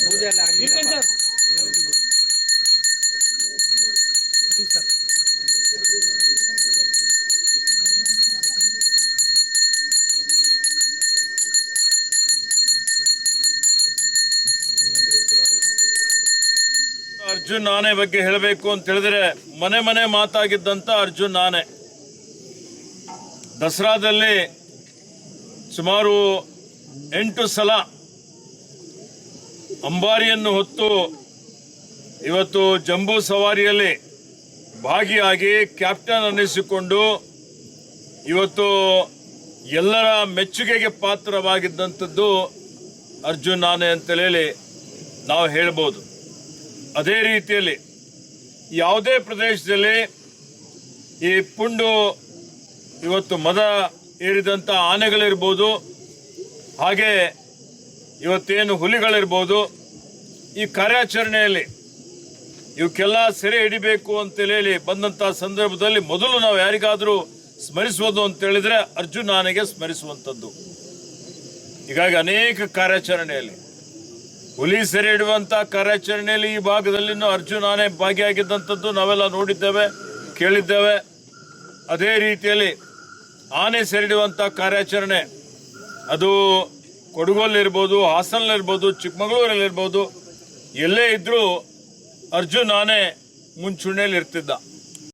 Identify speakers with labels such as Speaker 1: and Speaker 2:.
Speaker 1: ಪೂಜೆ
Speaker 2: ಅರ್ಜುನ್ ನಾನೇ ಬಗ್ಗೆ ಹೇಳಬೇಕು ಅಂತ ಹೇಳಿದ್ರೆ ಮನೆ ಮನೆ ಮಾತಾಗಿದ್ದಂತ ಅರ್ಜುನ್ ನಾನೇ. ದಸರಾದಲ್ಲಿ ಸುಮಾರು ಎಂಟು ಸಲ ಅಂಬಾರಿಯನ್ನು ಹೊತ್ತು ಇವತ್ತು ಜಂಬೂ ಸವಾರಿಯಲ್ಲಿ ಭಾಗಿಯಾಗಿ ಕ್ಯಾಪ್ಟನ್ ಅನ್ನಿಸಿಕೊಂಡು ಇವತ್ತು ಎಲ್ಲರ ಮೆಚ್ಚುಗೆಗೆ ಪಾತ್ರವಾಗಿದ್ದಂಥದ್ದು ಅರ್ಜುನ್ ನಾನೇ ಅಂತೇಳಿ ನಾವು ಹೇಳ್ಬೋದು. ಅದೇ ರೀತಿಯಲ್ಲಿ ಯಾವುದೇ ಪ್ರದೇಶದಲ್ಲಿ ಈ ಪುಂಡು ಇವತ್ತು ಮದ ಏರಿದಂಥ ಆನೆಗಳಿರ್ಬೋದು ಹಾಗೆ ಇವತ್ತೇನು ಹುಲಿಗಳಿರ್ಬೋದು, ಈ ಕಾರ್ಯಾಚರಣೆಯಲ್ಲಿ ಇವಕ್ಕೆಲ್ಲ ಸೆರೆ ಹಿಡಿಬೇಕು ಅಂತೇಳಿ ಬಂದಂಥ ಸಂದರ್ಭದಲ್ಲಿ ಮೊದಲು ನಾವು ಯಾರಿಗಾದರೂ ಸ್ಮರಿಸುವುದು ಅಂತ ಹೇಳಿದ್ರೆ ಅರ್ಜುನ್ ಆನೆಗೆ ಸ್ಮರಿಸುವಂಥದ್ದು. ಹೀಗಾಗಿ ಅನೇಕ ಕಾರ್ಯಾಚರಣೆಯಲ್ಲಿ ಹುಲಿ ಸೆರೆ ಹಿಡುವಂಥ ಕಾರ್ಯಾಚರಣೆಯಲ್ಲಿ ಈ ಭಾಗದಲ್ಲಿ ಅರ್ಜುನ್ ಆನೆ ಭಾಗಿಯಾಗಿದ್ದಂಥದ್ದು ನಾವೆಲ್ಲ ನೋಡಿದ್ದೇವೆ, ಕೇಳಿದ್ದೇವೆ. ಅದೇ ರೀತಿಯಲ್ಲಿ ಆನೆ ಸೆರೆಹಿಡುವಂಥ ಕಾರ್ಯಾಚರಣೆ, ಅದು ಕೊಡಗಲ್ಲಿರ್ಬೋದು ಹಾಸನಲ್ಲಿರ್ಬೋದು ಚಿಕ್ಕಮಗಳೂರಲ್ಲಿರ್ಬೋದು ಎಲ್ಲೇ ಇದ್ದರೂ ಅರ್ಜುನ್ ನಾನೇ ಮುಂಚೂಣಿಯಲ್ಲಿ ಇರ್ತಿದ್ದ